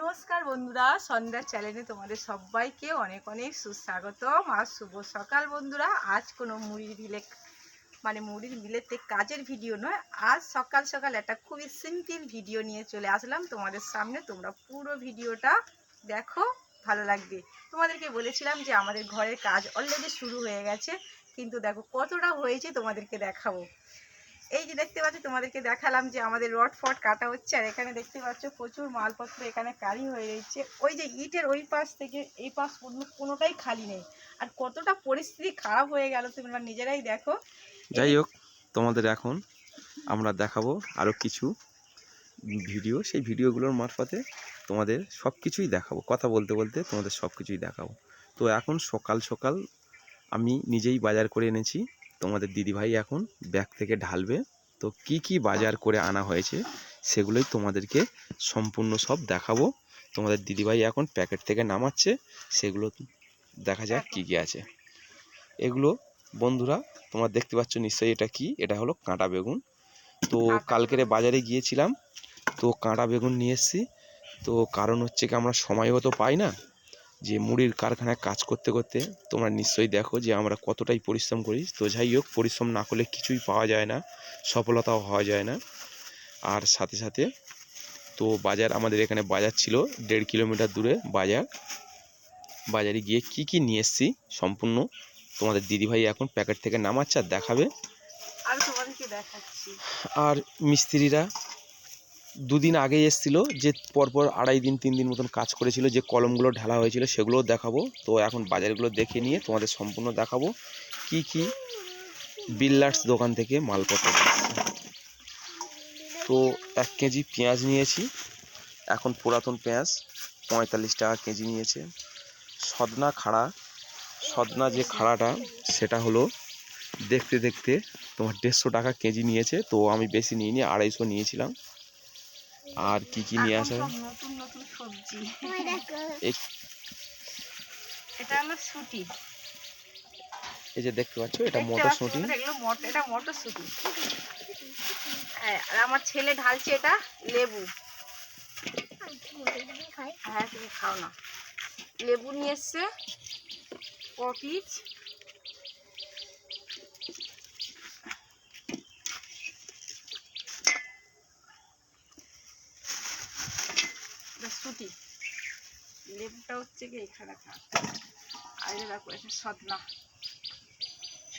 নমস্কার বন্ধুরা সন্ধ্যা চ্যানেলে তোমাদের সবাইকে অনেক অনেক সুস্বাগত আর শুভ সকাল বন্ধুরা। আজ কোনো মুড়ির বিলে মানে মুড়ির বিলেতে কাজের ভিডিও নয়, আজ সকাল সকাল একটা খুবই সিম্পল ভিডিও নিয়ে চলে আসলাম তোমাদের সামনে। তোমরা পুরো ভিডিওটা দেখো, ভালো লাগবে। তোমাদেরকে বলেছিলাম যে আমাদের ঘরের কাজ অলরেডি শুরু হয়ে গেছে, কিন্তু দেখো কতটা হয়েছে তোমাদেরকে দেখাবো। এই যে দেখতে পাচ্ছ, তোমাদেরকে দেখালাম যে আমাদের রড ফট কাটা হচ্ছে, আর এখানে দেখতে পাচ্ছ প্রচুর মালপত্র এখানে কালি হয়ে রয়েছে। ওই যে ইটের ওই পাশ থেকে এই পাশ কোনোটাই খালি নেই। আর কতটা পরিস্থিতি খারাপ হয়ে গেল, তোমরা নিজেরাই দেখো। যাই হোক, তোমাদের এখন আমরা দেখাবো আরও কিছু ভিডিও। সেই ভিডিওগুলোর মারফতে তোমাদের সব কিছুই দেখাবো। কথা বলতে বলতে তোমাদের সব কিছুই দেখাবো। তো এখন সকাল সকাল আমি নিজেই বাজার করে এনেছি। তোমাদের দিদিভাই এখন ব্যাগ থেকে ঢালবে। তো কি কি বাজার করে আনা হয়েছে, সেগুলোই তোমাদেরকে সম্পূর্ণ সব দেখাবো। তোমাদের দিদিভাই এখন প্যাকেট থেকে নামাচ্ছে, সেগুলো দেখা যাক কি কি আছে। এগুলো, বন্ধুরা, তোমরা দেখতে পাচ্ছ নিশ্চয়ই এটা কি? এটা হলো কাঁটা বেগুন। তো কালকেরে বাজারে গিয়েছিলাম, তো কাঁটা বেগুন নিয়ে এসেছি। তো কারণ হচ্ছে কি, আমরা সময়ও তো পাই না। যে মুড়ির কারখানায় কাজ করতে করতে তোমরা নিশ্চয়ই দেখো যে আমরা কতটাই পরিশ্রম করি। তো যাই হোক পরিশ্রম না করলে কিছুই পাওয়া যায় না সফলতাও হওয়া যায় না। আর সাথে সাথে তো বাজার আমাদের এখানে বাজার ছিল দেড় কিলোমিটার দূরে বাজার। বাজারে গিয়ে কি কি নিয়ে এসেছি সম্পূর্ণ তোমাদের দিদিভাই এখন প্যাকেট থেকে নামাচ্ছে আর দেখাবে। আর আর মিস্ত্রিরা দুদিন আগেই এসেছিল যে পরপর আড়াই দিন, তিন দিন মতন কাজ করেছিল, যে কলমগুলো ঢালা হয়েছিল সেগুলোও দেখাবো। তো এখন বাজারগুলো দেখে নিয়ে তোমাদের সম্পূর্ণ দেখাবো কি কি বিল্লার্স দোকান থেকে মালপত্র তো এক কেজি পেঁয়াজ নিয়েছি, এখন পুরাতন পেঁয়াজ, পঁয়তাল্লিশ টাকা কেজি নিয়েছে। সদনা খাড়া, সদনা যে খাড়াটা, সেটা হলো দেখতে দেখতে তোমার দেড়শো টাকা কেজি নিয়েছে। তো আমি বেশি নিইনি, আড়াইশো নিয়েছিলাম। আর কি কি নিয়ে আসা? নতুন নতুন সবজি। এটা হলো সুটি এই যে দেখতে পাচ্ছ এটা মটরশুঁটি? এটা মটরশুঁটি হ্যাঁ আর আমার ছেলে ঢালছে এটা লেবু। হ্যাঁ তুমি খাও না। লেবু নিয়ে এসছে কপিচ সুটি লেবুটা হচ্ছে কি এখানে আর এটা দেখো এটা সদনা।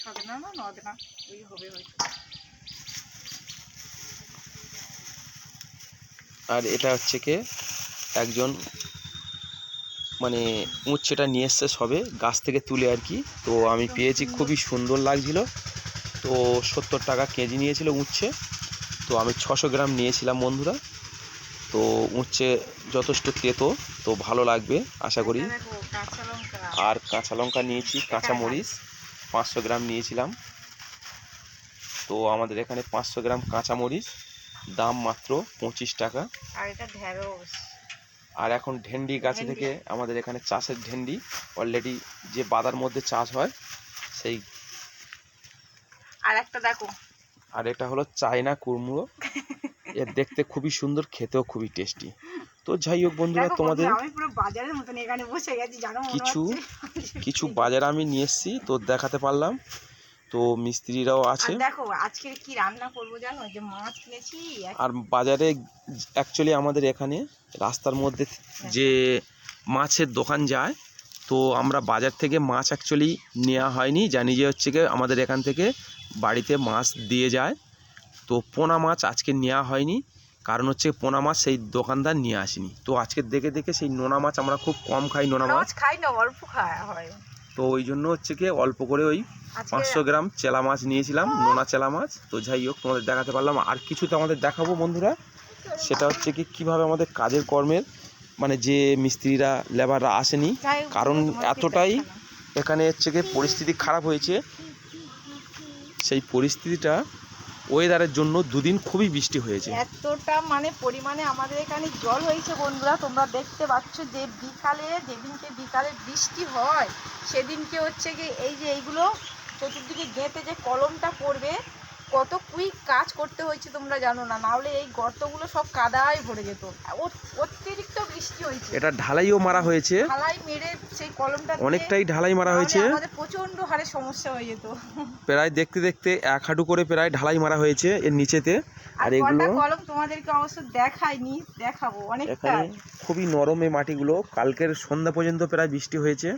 সদনা না নদনা? ওই হবে হয়তো। আর এটা হচ্ছে কি একজন মানে উচ্ছেটা নিয়ে এসছে সবে গাছ থেকে তুলে আর কি। তো আমি পেয়েছি খুবই সুন্দর লাগছিল। তো সত্তর টাকা কেজি নিয়েছিল উচ্ছে তো আমি ছশো গ্রাম নিয়েছিলাম বন্ধুরা। তো উচ্ছে যথেষ্ট তেতো তো ভালো লাগবে আশা করি। আর কাঁচা লঙ্কা নিয়েছি কাঁচা মরিচ পাঁচশো গ্রাম নিয়েছিলাম। তো আমাদের এখানে পাঁচশো গ্রাম কাঁচা মরিচ দাম মাত্র পঁচিশ টাকা। আর এখন ঢেন্ডি গাছ থেকে আমাদের এখানে চাষের ঢেন্ডি অলরেডি যে বাদার মধ্যে চাষ হয় সেই আর একটা দেখো। আর এটা হলো চায়না কুমড়ো এর দেখতে খুবই সুন্দর খেতেও খুবই টেস্টি তো যাই হোক বন্ধুরা তোমাদের কিছু কিছু বাজার আমি নিয়ে এসেছি তো দেখাতে পারলাম। তো মিস্ত্রিরাও আছে। দেখো আজকে কি রান্না করব জানো? যে মাছ কিনেছি আর বাজারে অ্যাকচুয়ালি আমাদের এখানে রাস্তার মধ্যে যে মাছের দোকান যায় তো আমরা বাজার থেকে মাছ অ্যাকচুয়ালি নেওয়া হয়নি। জানি যে হচ্ছে কি আমাদের এখান থেকে বাড়িতে মাছ দিয়ে যায়। তো পোনা মাছ আজকে নেওয়া হয়নি। কারণ হচ্ছে পোনা মাছ সেই দোকানদার নিয়ে আসেনি। তো আজকে দেখে দেখে সেই নোনা মাছ আমরা খুব কম খাই নোনা মাছ। খাই না অল্প খাওয়া হয়। তো ওই জন্য হচ্ছে কি অল্প করে ওই পাঁচশো গ্রাম চেলা মাছ নিয়েছিলাম নোনা চেলা মাছ। তো যাই হোক তোমাদের দেখাতে পারলাম। আর কিছু তো আমাদের দেখাবো বন্ধুরা সেটা হচ্ছে কি কীভাবে আমাদের কাজের কর্মের মানে যে মিস্ত্রিরা লেবাররা আসেনি। কারণ এতটাই। এখানে হচ্ছে কি পরিস্থিতি খারাপ হয়েছে। সেই পরিস্থিতিটা ওয়েদারের জন্য দুদিন খুবই বৃষ্টি হয়েছে। এতটা মানে পরিমাণে আমাদের এখানে জল হয়েছে বন্ধুরা তোমরা দেখতে পাচ্ছ যে বিকালে যেদিনকে বিকালে বৃষ্টি হয় সেদিনকে হচ্ছে কি এই যে এইগুলো চতুর্দিকে গেঁথে যে কলমটা পড়বে কত কুইক কাজ করতে হয়েছে তোমরা জানো না নাহলে এই গর্তগুলো সব কাদায় ভরে যেত। অতিরিক্ত বৃষ্টি হয়েছে। এটা ঢালাইও মারা হয়েছে। ঢালাই মেরে সেই কলমটা অনেকটাই ঢালাই মারা হয়েছে। আমাদের প্রচণ্ড হারে সমস্যা হয়ে যেত। প্রায় দেখতে দেখতে এক হাঁটু করে প্রায় ঢালাই মারা হয়েছে এর নিচেতে। আর এগুলো কলম তোমাদেরকে অবশ্য দেখাইনি দেখাবো অনেকটা। খুবই নরম এই মাটিগুলো। কালকের সন্ধ্যা পর্যন্ত প্রায় বৃষ্টি হয়েছে।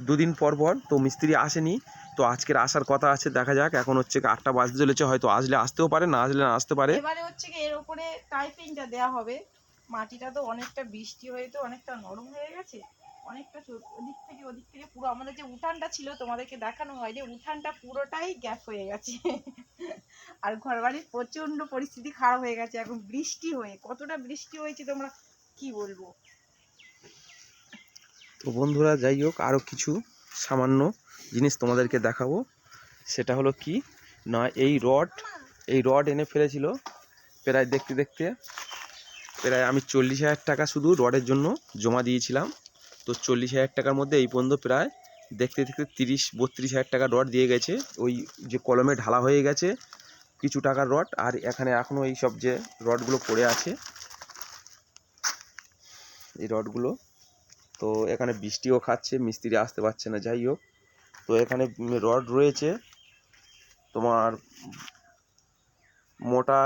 দুদিন পর পর তো মিস্ত্রি আসেনি। তো আজকের আসার কথা আছে দেখা যাক। এখন হচ্ছে আটটা বাজতে চলেছে হয়তো আসলে আসতেও পারে না আসলে না আসতে পারে। এবারে হচ্ছে কি এর উপরে টাইপিংটা দেওয়া হবে। মাটিটা তো অনেকটা বৃষ্টি হয়ে তো অনেকটা নরম হয়ে গেছে। অনেকটা ওদিক থেকে ওদিক থেকে পুরো আমাদের যে উঠানটা ছিল তোমাদেরকে দেখানো হয় যে উঠানটা পুরোটাই গ্যাপ হয়ে গেছে। আর ঘরবাড়ির প্রচণ্ড পরিস্থিতি খারাপ হয়ে গেছে, এখন বৃষ্টি হয়ে, কতটা বৃষ্টি হয়েছে তোমরা কি বলব? তো বন্ধুরা, যাই হোক আরও কিছু সামান্য জিনিস তোমাদেরকে দেখাবো। সেটা হলো কি? না, এই রড এই রড এনে ফেলেছিল, প্রায় দেখতে দেখতে, প্রায় আমি চল্লিশ হাজার টাকা শুধু রডের জন্য জমা দিয়েছিলাম। তো চল্লিশ হাজার টাকার মধ্যে এই পর্যন্ত প্রায় দেখতে দেখতে তিরিশ, বত্রিশ হাজার টাকা রড দিয়ে গেছে। ওই যে কলমে ঢালা হয়ে গেছে কিছু টাকার রড আর এখানে এখনও এই সব যে রডগুলো পড়ে আছে, এই রডগুলো তো এখানে বৃষ্টিও খাচ্ছে, মিস্ত্রি আসতে পারছে না, যাই হোক। তো এখানে রড রয়েছে তোমার মোটা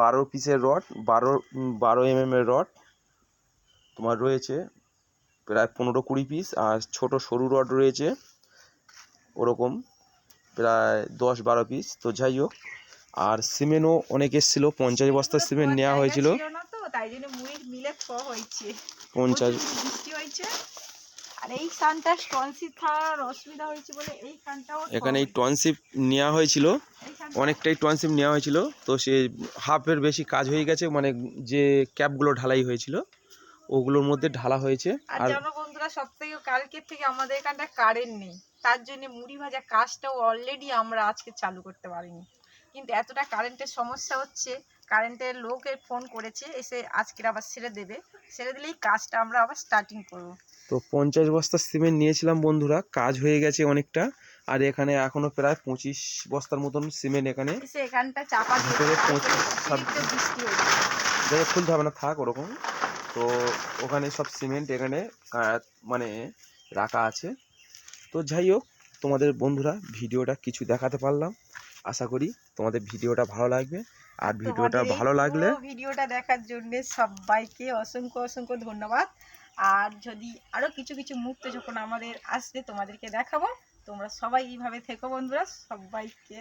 বারো পিসের রড বারো বারো এম এর রড তোমার রয়েছে। প্রায় পনেরো কুড়ি পিস আর ছোট সরু রড রয়েছে। ওরকম প্রায় দশ বারো পিস তো যাই হোক আর সিমেন্টও অনেক এসেছিল পঞ্চাশ বস্তা সিমেন্ট নেওয়া হয়েছিল। পঞ্চাশ এখানে এই টনশিপ নেওয়া হয়েছিল অনেকটাই টনশিপ নেওয়া হয়েছিল। তো সে হাফের বেশি কাজ হয়ে গেছে মানে যে ক্যাপগুলো ঢালাই হয়েছিল। ওগুলোর মধ্যে ঢালা হয়েছে। আর জানো বন্ধুরা সব থেকে কালকের থেকে আমাদের এখানটা কারেন্ট নেই। তার জন্য মুড়ি ভাজা কাজটাও অলরেডি আমরা আজকে চালু করতে পারিনি। কিন্তু এতটা কারেন্টের সমস্যা হচ্ছে কারেন্টের লোকে ফোন করেছে এসে আজকের আবার ছেড়ে দেবে। ছেড়ে দিলেই কাজটা আমরা আবার স্টার্টিং করব। তো পঞ্চাশ বস্তা সিমেন্ট নিয়েছিলাম বন্ধুরা কাজ হয়ে গেছে অনেকটা। আর এখানে এখনও প্রায় পঁচিশ বস্তার মতন সিমেন্ট এখানে। এখানটা চাপা দিয়ে হোক, খুলতে হবে না থাক ওরকম। তো ওখানে সব সিমেন্ট এখানে মানে রাখা আছে। তো যাই হোক তোমাদের বন্ধুরা ভিডিওটা কিছু দেখাতে পারলাম। আশা করি তোমাদের ভিডিওটা ভালো লাগবে। আর ভিডিওটা ভালো লাগলে ভিডিওটা দেখার জন্য সবাইকে অসংখ্য অসংখ্য ধন্যবাদ। আর যদি আরও কিছু কিছু মুহূর্ত যখন আমাদের আসবে তোমাদেরকে দেখাবো। তোমরা সবাই এইভাবে থেকো বন্ধুরা সবাইকে